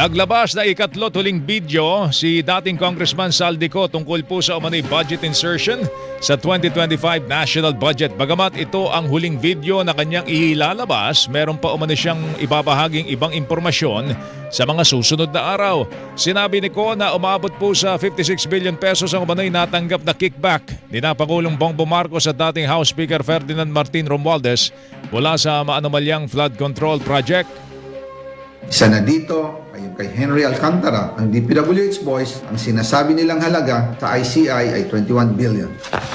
Naglabas na ikatlo tuling video si dating Congressman Saldico tungkol po sa umano'y budget insertion sa 2025 national budget. Bagamat ito ang huling video na kanyang ilalabas, meron pa umano siyang ibabahaging ibang impormasyon sa mga susunod na araw. Sinabi ni Ko na umabot po sa 56 billion pesos ang umano'y natanggap na kickback ni na Pangulong Bongbong Marcos at dating House Speaker Ferdinand Martin Romualdez mula sa maanomalyang flood control project Isa na dito ay yung kay Henry Alcantara, ang DPWH boys, ang sinasabi nilang halaga sa ICI ay 21 billion.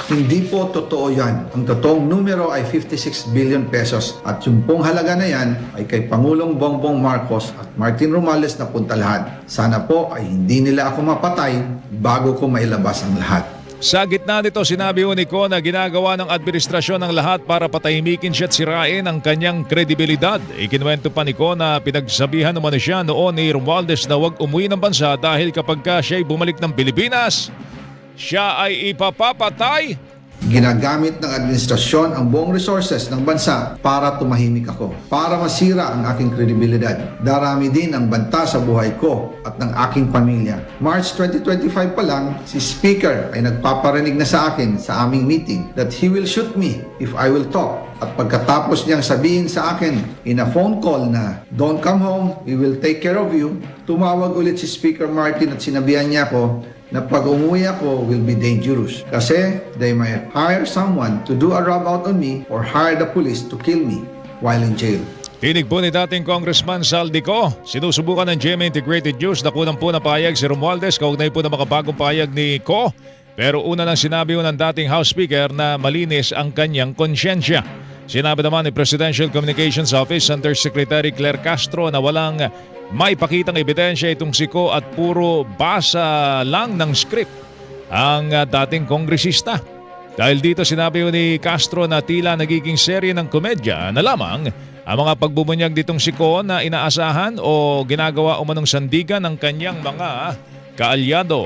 Hindi po totoo yan. Ang totoong numero ay 56 billion pesos at yung pong halaga na yan ay kay Pangulong Bongbong Marcos at Martin Romales na punta lahat. Sana po ay hindi nila ako mapatay bago ko mailabas ang lahat. Sa gitna nito, sinabi ni Ko na ginagawa ng administrasyon ng lahat para patahimikin siya at sirain ang kanyang kredibilidad. Ikinwento pa ni Ko na pinagsabihan naman siya noon ni Romualdez na huwag umuwi ng bansa dahil kapag ka siya'y bumalik ng Pilipinas, siya ay ipapapatay Ginagamit ng administrasyon ang buong resources ng bansa para tumahimik ako, para masira ang aking kredibilidad. Darami din ang banta sa buhay ko at ng aking pamilya. March 2025 pa lang, si Speaker ay nagpaparinig na sa akin sa aming meeting that he will shoot me if I will talk. At pagkatapos niyang sabihin sa akin in a phone call na, Don't come home, we will take care of you, tumawag ulit si Speaker Martin at sinabihan niya ako na pag umuwi ako will be dangerous. Kasi they might hire someone to do a rub out on me or hire the police to kill me while in jail. Tinig po ni dating Congressman Saldico. Sinusubukan ng GMA Integrated News na kunang po na payag si Romualdez kaugnay po ng makabagong payag ni Ko. Pero una nang sinabi ng dating House Speaker na malinis ang kanyang konsyensya. Sinabi naman ni Presidential Communications Office Undersecretary Claire Castro na walang may pakitang ebidensya itong si Ko at puro basa lang ng script ang uh, dating kongresista. Dahil dito sinabi ni Castro na tila nagiging serye ng komedya na lamang ang mga pagbubunyag ditong si Ko na inaasahan o ginagawa umanong sandigan ng kanyang mga kaalyado.